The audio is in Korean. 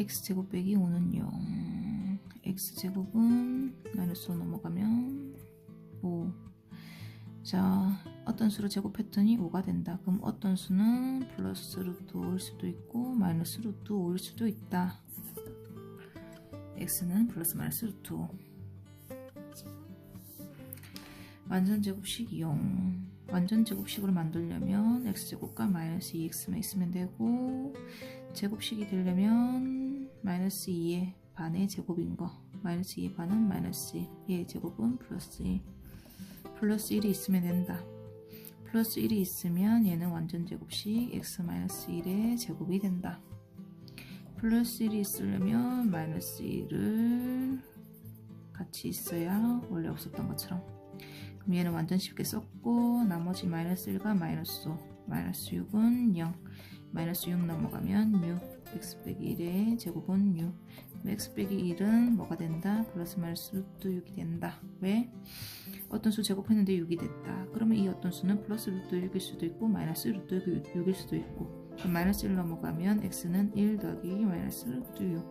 x제곱 빼기 5는 0 x제곱은 마이너스 5 넘어가면 5 자, 어떤 수를 제곱했더니 5가 된다. 그럼 어떤 수는 플러스 루트 5일 수도 있고 마이너스 루트 5일 수도 있다. x는 플러스 마이너스 루트 5 완전 제곱식 이용 완전 제곱식으로 만들려면 x제곱과 마이너스 2x만 있으면 되고 제곱식이 되려면 마이너스 2의 반의 제곱인 거. 마이너스 2의 반은 마이너스 1 얘의 제곱은 플러스 1 플러스 1이 있으면 된다. 플러스 1이 있으면 얘는 완전 제곱식 x 마이너스 1의 제곱이 된다. 플러스 1이 있으려면 마이너스 1을 같이 있어야 원래 없었던 것처럼. 그럼 얘는 완전 쉽게 썼고 나머지 마이너스 1과 마이너스 5 마이너스 6은 0 마이너스 6 넘어가면 6 x 빼기 1의 제곱은 6 x 빼기 1은 뭐가 된다? 플러스 마이너스 루트 6이 된다 왜? 어떤 수 제곱했는데 6이 됐다 그러면 이 어떤 수는 플러스 루트 6일 수도 있고 마이너스 루트 6일 수도 있고 그럼 마이너스 1 넘어가면 x는 1 더하기 마이너스 루트 6